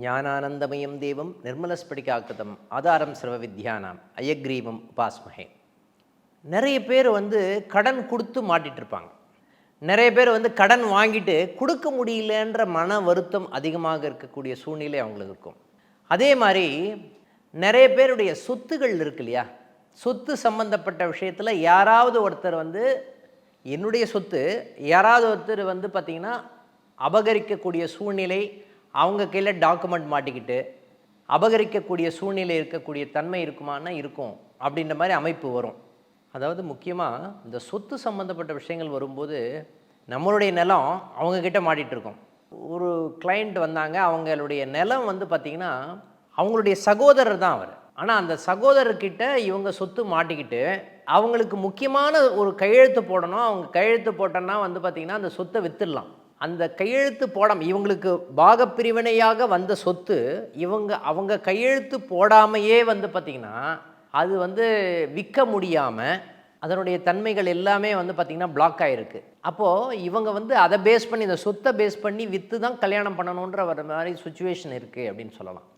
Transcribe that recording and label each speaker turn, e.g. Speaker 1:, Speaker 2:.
Speaker 1: ஞானானந்தமயம் தேவம் நிர்மலஸ்படிகாக்கிருதம் ஆதாரம் சர்வ வித்யானாம் அயக்ரீவம் உபாஸ்மகே நிறைய பேர் வந்து கடன் கொடுத்து மாட்டிட்டு இருப்பாங்க நிறைய பேர் வந்து கடன் வாங்கிட்டு கொடுக்க முடியலன்ற மன வருத்தம் அதிகமாக இருக்கக்கூடிய சூழ்நிலை அவங்களுக்கு இருக்கும். அதே மாதிரி நிறைய பேருடைய சொத்துகள் இருக்கு இல்லையா? சொத்து சம்பந்தப்பட்ட விஷயத்தில் யாராவது ஒருத்தர் வந்து என்னுடைய சொத்து யாராவது ஒருத்தர் வந்து பார்த்திங்கன்னா அபகரிக்கக்கூடிய சூழ்நிலை அவங்க கையில் டாக்குமெண்ட் மாட்டிக்கிட்டு அபகரிக்கக்கூடிய சூழ்நிலை இருக்கக்கூடிய தன்மை இருக்குமானா இருக்கும் அப்படின்ற மாதிரி அமைப்பு வரும். அதாவது முக்கியமாக இந்த சொத்து சம்மந்தப்பட்ட விஷயங்கள் வரும்போது நம்மளுடைய நிலம் அவங்கக்கிட்ட மாட்டிகிட்ருக்கோம் ஒரு கிளைண்ட் வந்தாங்க அவங்களுடைய நிலம் வந்து பார்த்திங்கன்னா அவங்களுடைய சகோதரர் தான் அவர். ஆனால் அந்த சகோதரர்கிட்ட இவங்க சொத்து மாட்டிக்கிட்டு அவங்களுக்கு முக்கியமான ஒரு கையெழுத்து போடணும். அவங்க கையெழுத்து போட்டோன்னா வந்து பார்த்திங்கன்னா அந்த சொத்தை விற்றுடலாம் அந்த கையெழுத்து போடாம இவங்களுக்கு பாகப்பிரிவினையாக வந்த சொத்து இவங்க அவங்க கையெழுத்து போடாமையே வந்து பார்த்திங்கன்னா அது வந்து விற்க முடியாமல் அதனுடைய தன்மைகள் எல்லாமே வந்து பார்த்திங்கன்னா பிளாக் ஆகிருக்கு அப்போது இவங்க வந்து அதை பேஸ் பண்ணி இந்த சொத்தை பேஸ் பண்ணி விற்று தான் கல்யாணம் பண்ணணுன்ற ஒரு மாதிரி சுச்சுவேஷன் இருக்குது அப்படின்னு சொல்லலாம்.